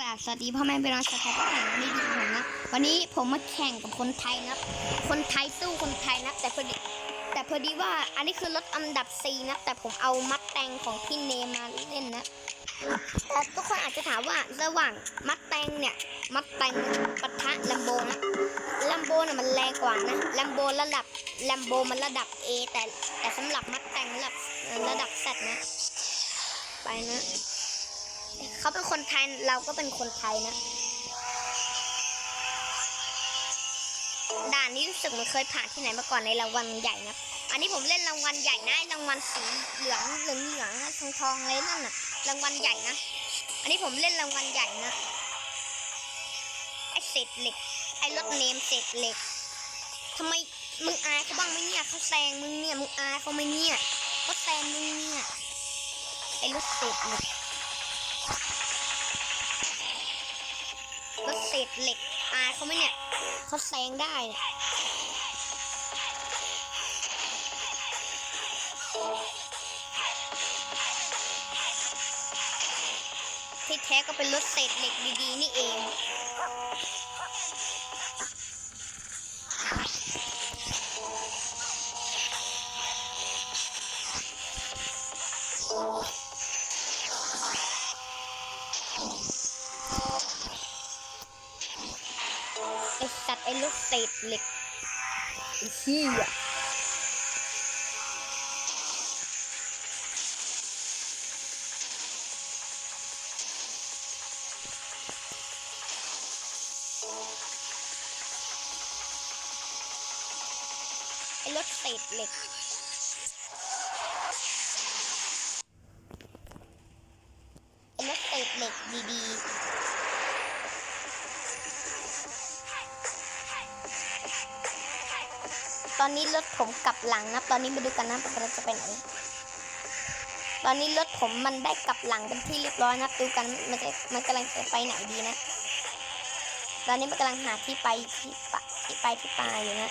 กราบสวัสดีพ่อแม่พี่น้องชาวไทยทุกท่านวันนี้ดีผมนะ วันนี้ผมมาแข่งกับคนไทยนะครับคนไทยสู้คนไทยนะ แต่พอดีแต่พอดีว่าอันนี้คือรถอันดับ4นะ แต่ผมเอามัดแตงของพี่เนมาเล่นนะ แต่ทุกคนอาจจะถามว่าระหว่างมัดแตงเนี่ย มัดแตงปะทะลัมโบนะลัมโบน่ะมันแรงกว่านะลัมโบระดับลัมโบมันระดับ A แต่แต่สำหรับมัดแตงระดับระดับ Z นะ ไปนะ เขาเป็นคนไทยเราก็เป็นคนไทยนะ ด่านนี้รู้สึกมันเคยผ่านที่ไหนมาก่อนในรางวัลใหญ่นะ อันนี้ผมเล่นรางวัลใหญ่นะไอรางวัลสีเหลืองเหลืองเหลืองทองทองเลยนั่นน่ะ รางวัลใหญ่นะ อันนี้ผมเล่นรางวัลใหญ่นะ ไอเศษเหล็ก ไอรถเนมเศษเหล็กทำไมมึงอายเขาบ้างไหมเนี่ยเขาแซงมึงเนี่ยมึงอายเขาไหมเนี่ยเขาแซงมึงเนี่ยไอรถเศษเหล็ก เหล็กอายเขาไหมเนี่ยเขาแซงได้เนี่ยที่แท้ก็เป็นรถเศษเหล็กดีๆนี่เอง รถเศษเหล็กไอ้เหี้ยไอรถเศษเหล็ก ตอนนี้รถผมกลับหลังนะตอนนี้มาดูกันนะว่าราจะไปไหน ตอนนี้รถผมมันได้กลับหลังเป็นที่เรียบร้อยนะดูกันมันจะมันกำลังจะไปไหนดีนะ ตอนนี้มันกำลังหาที่ไปที่ปะที่ไปที่ปลายอยู่นะ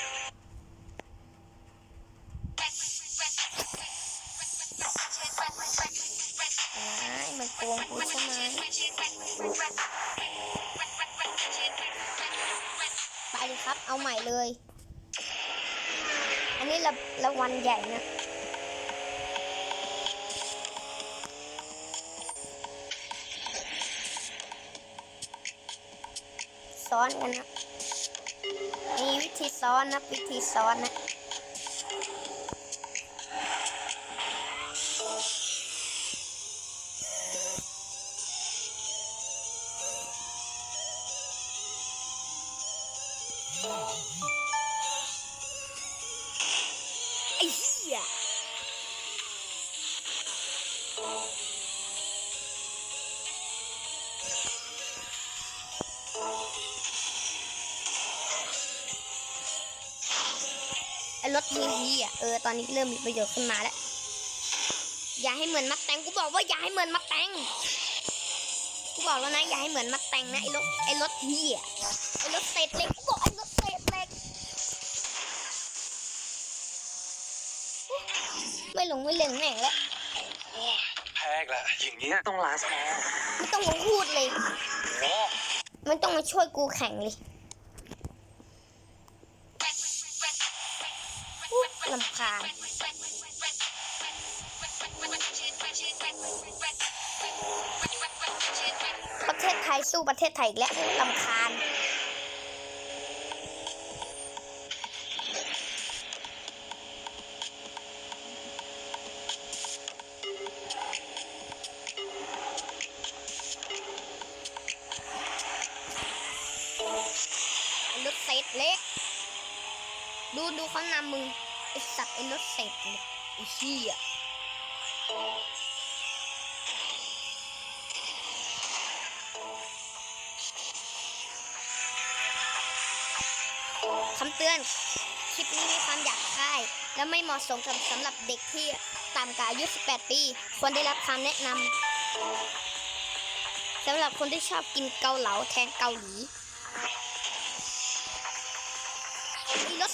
อ้ามันโกงกูใช่ไหมไปเลยครับ เอาใหม่เลย นนี้ระรางวันใหญ่นะซ้อนกันนะมีวิธีซ้อนนะวิธีซ้อนนะ ยไอรถฮีฮีอะ เออ ตอนนี้เริ่มมีประโยชน์ขึ้นมาแล้ว อย่าให้เหมือนมัดแตงกูบอกว่าอย่าให้เหมือนมัดแตงกูบอกแล้วนะ อย่าให้เหมือนมัดแตงนะไอ้รถไอ้รถฮีอะไอ้รถเศษเล็กกูบอกไอ้รถเศษเหล็ก ไม่ หลงไม่เหลงแม่งแล้วโอ้ยแพ้อีกแล้วอย่างเงี้ยต้องลาสแพ้ไม่ต้องมาพูดเลย โอ้ไม่ต้องมาช่วยกูแข่งเลยอุ๊ยลำคาญประเทศไทยสู้ประเทศไทยอีกแล้วลำคาญ ดูดูเขานำมึงไอสัตว์ไอ้รถเศษเล็กไอ้เหี้ยคำเตือน คลิปนี้มีความหยาบคาย และไม่เหมาะสมกับสำหรับเด็กที่ต่ำกว่าอายุ 18 ปี ควรได้รับคำแนะนำสำหรับคนที่ชอบกินเกาเหลาแทนเกาหลี มีรถ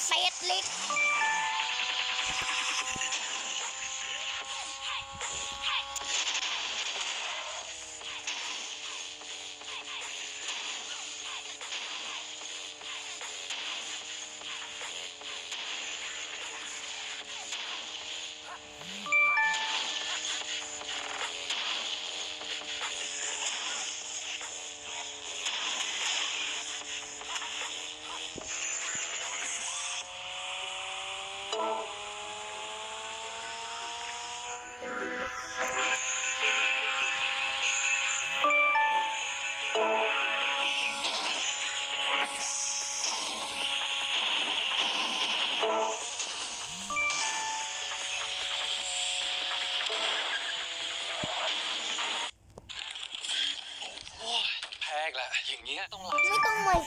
你动，动了。